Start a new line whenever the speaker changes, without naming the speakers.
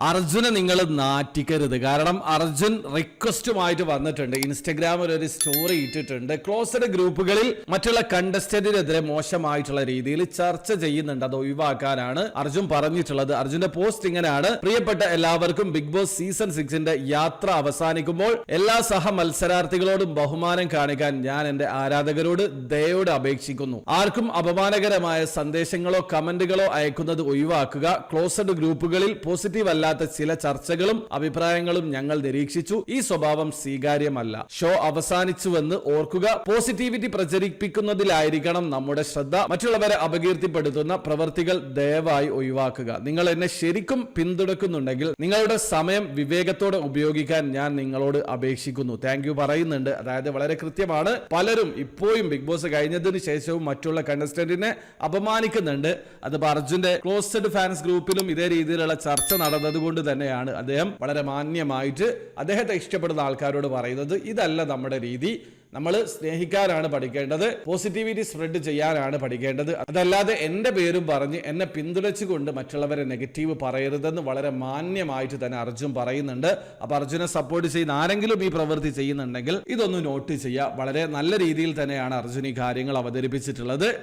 അർജുനെ നിങ്ങൾ നാറ്റിക്കരുത്. കാരണം അർജുൻ റിക്വസ്റ്റുമായിട്ട് വന്നിട്ടുണ്ട്. ഇൻസ്റ്റഗ്രാമിൽ ഒരു സ്റ്റോറി ഇട്ടിട്ടുണ്ട്. ക്ലോസ്ഡ് ഗ്രൂപ്പുകളിൽ മറ്റുള്ള കണ്ടസ്റ്റന്റിനെതിരെ മോശമായിട്ടുള്ള രീതിയിൽ ചർച്ച ചെയ്യുന്നുണ്ട്. അത് ഒഴിവാക്കാനാണ് അർജുൻ പറഞ്ഞിട്ടുള്ളത്. അർജുന്റെ പോസ്റ്റ് ഇങ്ങനെയാണ്. പ്രിയപ്പെട്ട എല്ലാവർക്കും ബിഗ് ബോസ് സീസൺ സിക്സിന്റെ യാത്ര അവസാനിക്കുമ്പോൾ എല്ലാ സഹ മത്സരാർത്ഥികളോടും ബഹുമാനം കാണിക്കാൻ ഞാൻ എന്റെ ആരാധകരോട് ദയോട് അപേക്ഷിക്കുന്നു. ആർക്കും അപമാനകരമായ സന്ദേശങ്ങളോ കമന്റുകളോ അയക്കുന്നത് ഒഴിവാക്കുക. ക്ലോസ്ഡ് ഗ്രൂപ്പുകളിൽ പോസിറ്റീവ് അല്ലാത്ത ചില ചർച്ചകളും അഭിപ്രായങ്ങളും ഞങ്ങൾ നിരീക്ഷിച്ചു. ഈ സ്വഭാവം സ്വീകാര്യമല്ല. ഷോ അവസാനിച്ചുവെന്ന് ഓർക്കുക. പോസിറ്റിവിറ്റി പ്രചരിപ്പിക്കുന്നതിലായിരിക്കണം നമ്മുടെ ശ്രദ്ധ. മറ്റുള്ളവരെ അപകീർത്തിപ്പെടുത്തുന്ന പ്രവൃത്തികൾ ദയവായി ഒഴിവാക്കുക. നിങ്ങൾ എന്നെ ശരിക്കും പിന്തുണക്കുന്നുണ്ടെങ്കിൽ നിങ്ങളുടെ സമയം വിവേകത്തോടെ ഉപയോഗിക്കാൻ ഞാൻ നിങ്ങളോട് അപേക്ഷിക്കുന്നു. താങ്ക് പറയുന്നുണ്ട്. അതായത് വളരെ കൃത്യമാണ്. പലരും ഇപ്പോഴും ബിഗ് ബോസ് കഴിഞ്ഞതിന് ശേഷവും മറ്റുള്ള കണ്ടസ്റ്റന്റിനെ അപമാനിക്കുന്നുണ്ട്. അതിപ്പോ അർജുന്റെ ക്ലോസ്ഡ് ഫാൻസ് ഗ്രൂപ്പിലും ഇതേ രീതിയിലുള്ള ചർച്ച നടന്നത് കൊണ്ട് തന്നെയാണ് അദ്ദേഹം വളരെ മാന്യമായിട്ട് അദ്ദേഹത്തെ ഇഷ്ടപ്പെടുന്ന ആൾക്കാരോട് പറയുന്നത്. ഇതല്ല നമ്മുടെ രീതി. നമ്മൾ സ്നേഹിക്കാനാണ് പഠിക്കേണ്ടത്. പോസിറ്റിവിറ്റി സ്പ്രെഡ് ചെയ്യാനാണ് പഠിക്കേണ്ടത്. അതല്ലാതെ എന്റെ പേരും പറഞ്ഞ് എന്നെ പിന്തുണച്ചുകൊണ്ട് മറ്റുള്ളവരെ നെഗറ്റീവ് പറയരുതെന്ന് വളരെ മാന്യമായിട്ട് തന്നെ അർജുൻ പറയുന്നുണ്ട്. അപ്പോൾ അർജുനെ സപ്പോർട്ട് ചെയ്യുന്ന ആരെങ്കിലും ഈ പ്രവൃത്തി ചെയ്യുന്നുണ്ടെങ്കിൽ ഇതൊന്ന് നോട്ട് ചെയ്യുക. വളരെ നല്ല രീതിയിൽ തന്നെയാണ് അർജുൻ ഈ കാര്യങ്ങൾ അവതരിപ്പിച്ചിട്ടുള്ളത്.